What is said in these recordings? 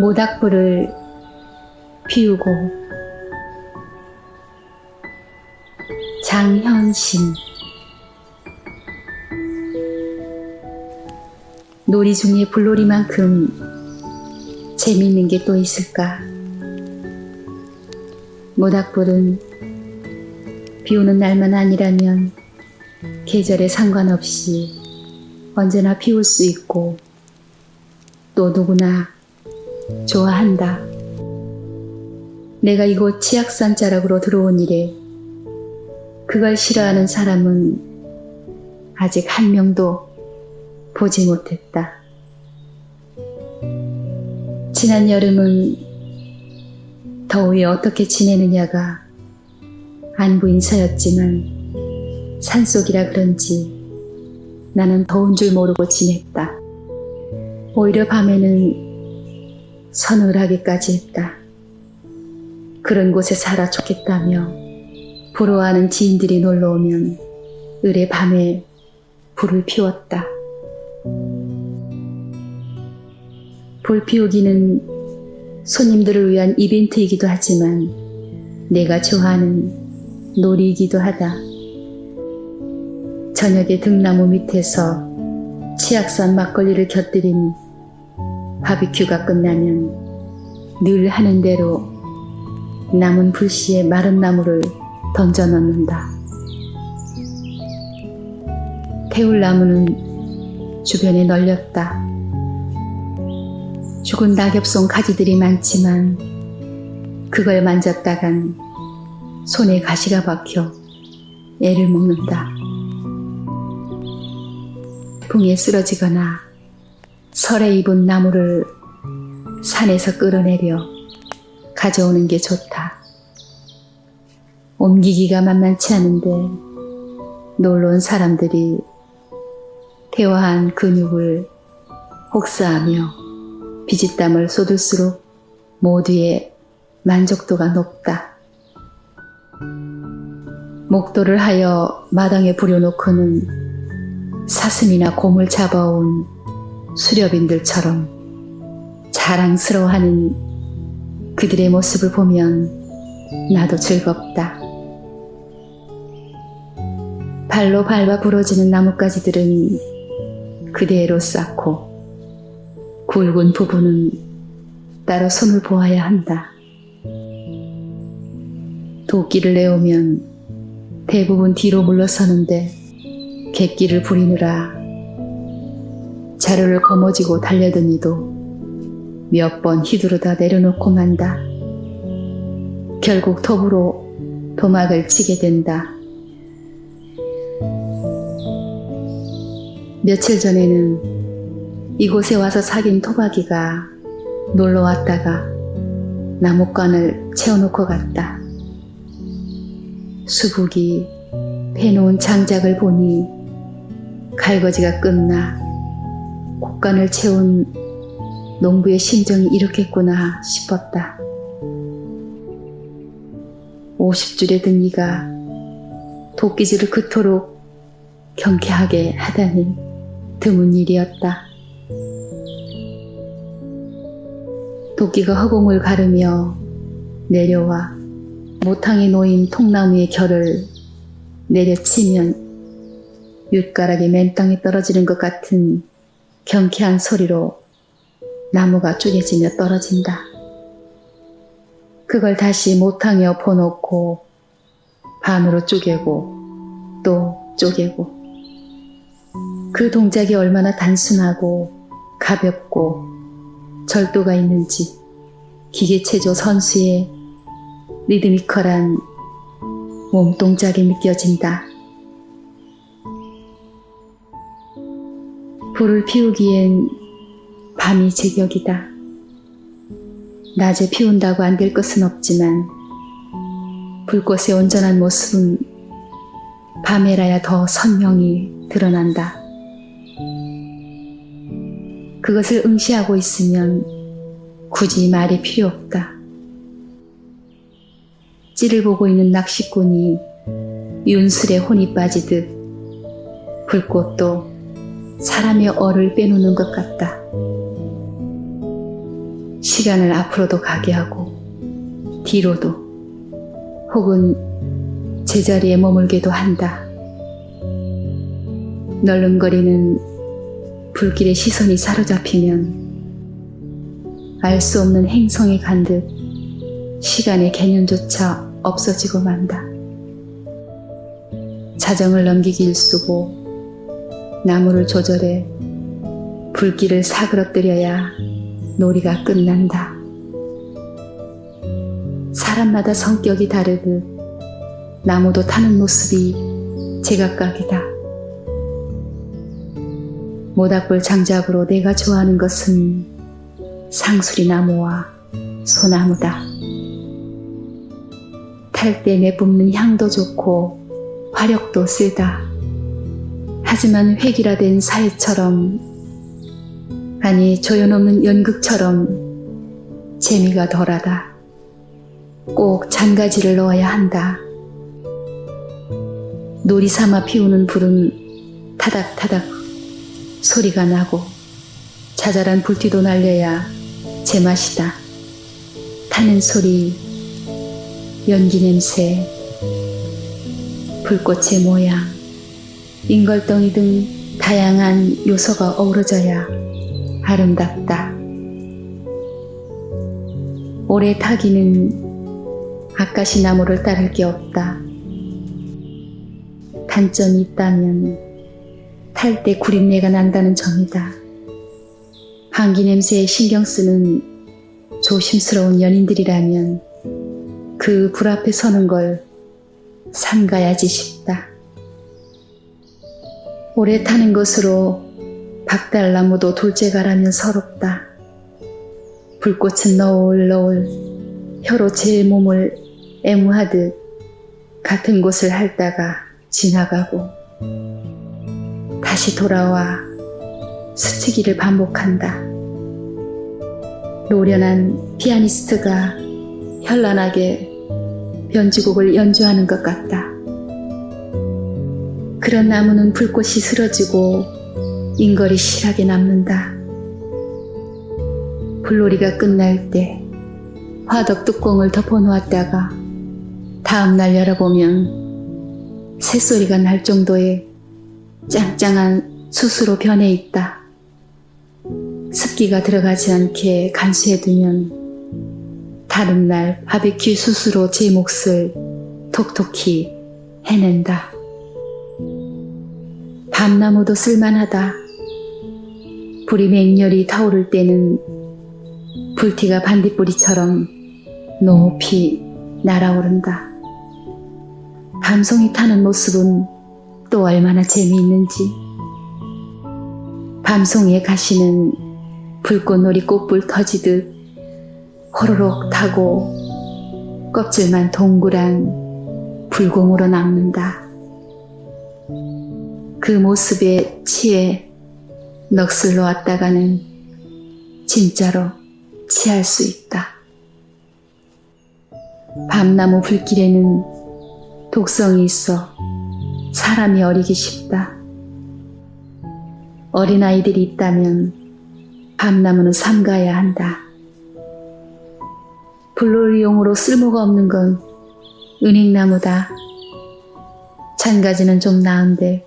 모닥불을 피우고 장현신 놀이 중에 불놀이만큼 재미있는 게 또 있을까? 모닥불은 비 오는 날만 아니라면 계절에 상관없이 언제나 피울 수 있고 또 누구나 좋아한다. 내가 이곳 치악산 자락으로 들어온 이래 그걸 싫어하는 사람은 아직 한 명도 보지 못했다. 지난 여름은 더위에 어떻게 지내느냐가 안부 인사였지만 산속이라 그런지 나는 더운 줄 모르고 지냈다. 오히려 밤에는 서늘하기까지 했다. 그런 곳에 살아 좋겠다며 부러워하는 지인들이 놀러 오면 을의 밤에 불을 피웠다. 불 피우기는 손님들을 위한 이벤트이기도 하지만 내가 좋아하는 놀이이기도 하다. 저녁에 등나무 밑에서 치악산 막걸리를 곁들인 바비큐가 끝나면 늘 하는 대로 남은 불씨에 마른 나무를 던져 넣는다. 태울 나무는 주변에 널렸다. 죽은 낙엽송 가지들이 많지만 그걸 만졌다간 손에 가시가 박혀 애를 먹는다. 풍에 쓰러지거나 설에 입은 나무를 산에서 끌어내려 가져오는 게 좋다. 옮기기가 만만치 않은데 놀러 온 사람들이 태화한 근육을 혹사하며 비지땀을 쏟을수록 모두의 만족도가 높다. 목도를 하여 마당에 부려놓고는 사슴이나 곰을 잡아온 수렵인들처럼 자랑스러워하는 그들의 모습을 보면 나도 즐겁다. 발로 밟아 부러지는 나뭇가지들은 그대로 쌓고 굵은 부분은 따로 손을 보아야 한다. 도끼를 내오면 대부분 뒤로 물러서는데 객기를 부리느라 자루를 거머쥐고 달려드니도 몇 번 휘두르다 내려놓고 만다. 결국 톱으로 도막을 치게 된다. 며칠 전에는 이곳에 와서 사귄 토박이가 놀러 왔다가 나무관을 채워놓고 갔다. 수북이 패놓은 장작을 보니 갈거지가 끝나 곡간을 채운 농부의 심정이 이렇겠구나 싶었다. 50줄에 든 이가 도끼질을 그토록 경쾌하게 하다니 드문 일이었다. 도끼가 허공을 가르며 내려와 모탕에 놓인 통나무의 결을 내려치면 윷가락이 맨 땅에 떨어지는 것 같은 경쾌한 소리로 나무가 쪼개지며 떨어진다. 그걸 다시 모탕에 엎어놓고 반으로 쪼개고 또 쪼개고 그 동작이 얼마나 단순하고 가볍고 절도가 있는지 기계체조 선수의 리드미컬한 몸 동작이 느껴진다. 불을 피우기엔 밤이 제격이다. 낮에 피운다고 안 될 것은 없지만 불꽃의 온전한 모습은 밤에라야 더 선명히 드러난다. 그것을 응시하고 있으면 굳이 말이 필요 없다. 찌를 보고 있는 낚시꾼이 윤술에 혼이 빠지듯 불꽃도 사람의 얼을 빼놓는 것 같다. 시간을 앞으로도 가게 하고 뒤로도 혹은 제자리에 머물게도 한다. 널름거리는 불길의 시선이 사로잡히면 알 수 없는 행성에 간 듯 시간의 개념조차 없어지고 만다. 자정을 넘기기 일쑤고 나무를 조절해 불길을 사그러뜨려야 놀이가 끝난다. 사람마다 성격이 다르듯 나무도 타는 모습이 제각각이다. 모닥불 장작으로 내가 좋아하는 것은 상수리 나무와 소나무다. 탈 때 내뿜는 향도 좋고 화력도 세다. 하지만 획일화된 사회처럼 아니 조연없는 연극처럼 재미가 덜하다. 꼭 잔가지를 넣어야 한다. 놀이 삼아 피우는 불은 타닥타닥 소리가 나고 자잘한 불티도 날려야 제맛이다. 타는 소리, 연기 냄새, 불꽃의 모양, 인걸덩이 등 다양한 요소가 어우러져야 아름답다. 오래 타기는 아까시 나무를 따를 게 없다. 단점이 있다면 탈 때 구린내가 난다는 점이다. 방귀 냄새에 신경 쓰는 조심스러운 연인들이라면 그 불 앞에 서는 걸 삼가야지 싶다. 오래 타는 것으로 박달나무도 돌째가라면 서럽다. 불꽃은 너울 너울 혀로 제 몸을 애무하듯 같은 곳을 핥다가 지나가고 다시 돌아와 스치기를 반복한다. 노련한 피아니스트가 현란하게 변주곡을 연주하는 것 같다. 그런 나무는 불꽃이 쓰러지고 인걸이 실하게 남는다. 불놀이가 끝날 때 화덕 뚜껑을 덮어놓았다가 다음날 열어보면 새소리가 날 정도의 짱짱한 숯으로 변해 있다. 습기가 들어가지 않게 간수해두면 다른 날 바비큐 숯으로 제 몫을 톡톡히 해낸다. 밤나무도 쓸만하다. 불이 맹렬히 타오를 때는 불티가 반딧불이처럼 높이 날아오른다. 밤송이 타는 모습은 또 얼마나 재미있는지. 밤송이의 가시는 불꽃놀이 꽃불 터지듯 호로록 타고 껍질만 동그란 불공으로 남는다. 그 모습에 취해 넋을 놓았다가는 진짜로 취할 수 있다. 밤나무 불길에는 독성이 있어 사람이 어리기 쉽다. 어린아이들이 있다면 밤나무는 삼가야 한다. 불놀이용으로 쓸모가 없는 건 은행나무다. 잔가지는 좀 나은데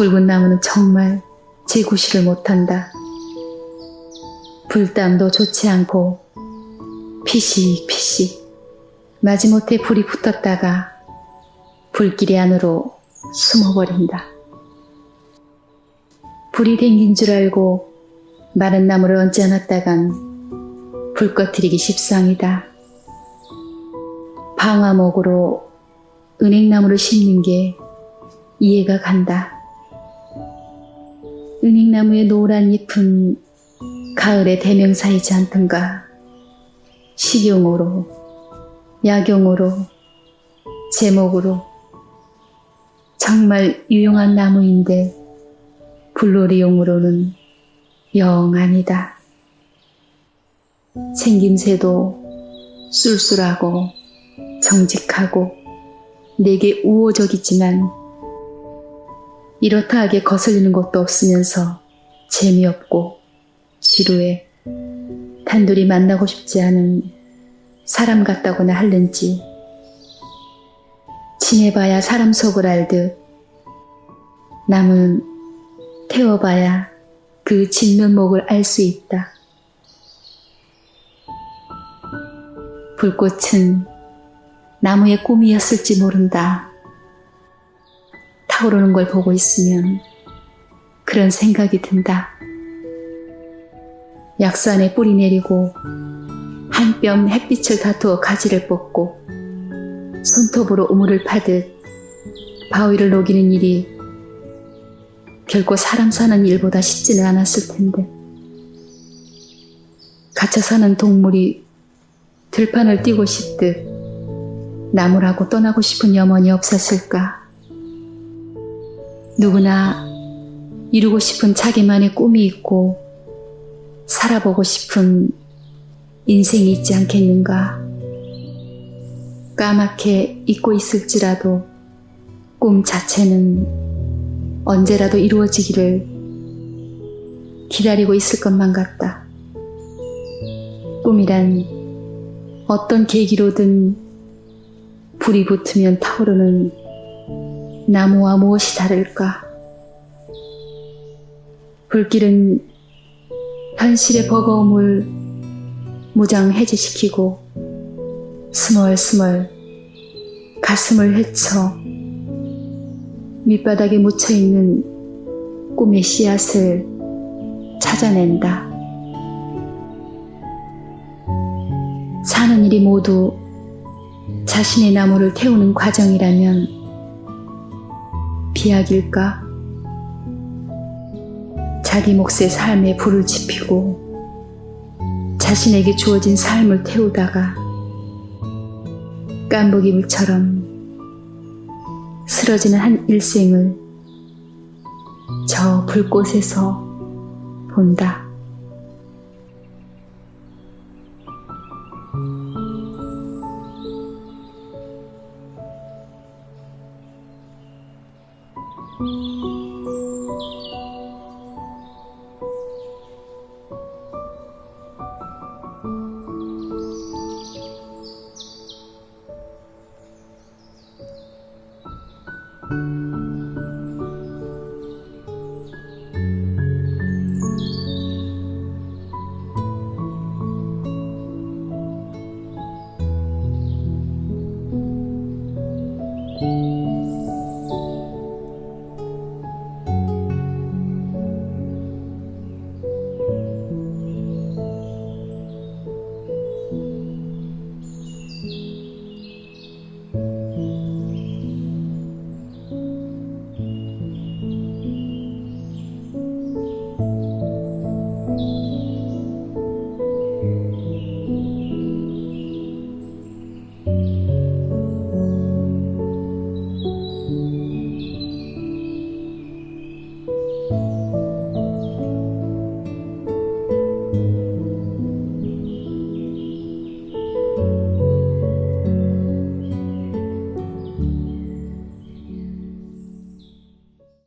굵은 나무는 정말 제구실을 못한다. 불담도 좋지 않고 피식피식 마지못해 불이 붙었다가 불길이 안으로 숨어버린다. 불이 댕긴 줄 알고 마른 나무를 얹어놨다간 불 꺼트리기 십상이다. 방화목으로 은행나무를 심는 게 이해가 간다. 은행나무의 노란 잎은 가을의 대명사이지 않던가. 식용으로, 약용으로, 제목으로 정말 유용한 나무인데 불놀이용으로는 영 아니다. 생김새도 쏠쏠하고 정직하고 내게 우호적이지만 이렇다 하게 거슬리는 것도 없으면서 재미없고 지루해 단둘이 만나고 싶지 않은 사람 같다고나 할는지 지내봐야 사람 속을 알듯 남은 태워봐야 그 진면목을 알 수 있다. 불꽃은 나무의 꿈이었을지 모른다. 타오르는 걸 보고 있으면 그런 생각이 든다. 약수 안에 뿌리 내리고 한 뼘 햇빛을 다투어 가지를 뽑고 손톱으로 우물을 파듯 바위를 녹이는 일이 결코 사람 사는 일보다 쉽지는 않았을 텐데 갇혀 사는 동물이 들판을 뛰고 싶듯 나무라고 떠나고 싶은 염원이 없었을까? 누구나 이루고 싶은 자기만의 꿈이 있고 살아보고 싶은 인생이 있지 않겠는가? 까맣게 잊고 있을지라도 꿈 자체는 언제라도 이루어지기를 기다리고 있을 것만 같다. 꿈이란 어떤 계기로든 불이 붙으면 타오르는 나무와 무엇이 다를까? 불길은 현실의 버거움을 무장 해제시키고 스멀스멀 가슴을 헤쳐 밑바닥에 묻혀있는 꿈의 씨앗을 찾아낸다. 사는 일이 모두 자신의 나무를 태우는 과정이라면 비약일까? 자기 몫의 삶에 불을 지피고 자신에게 주어진 삶을 태우다가 깐부기 물처럼 쓰러지는 한 일생을 저 불꽃에서 본다. Música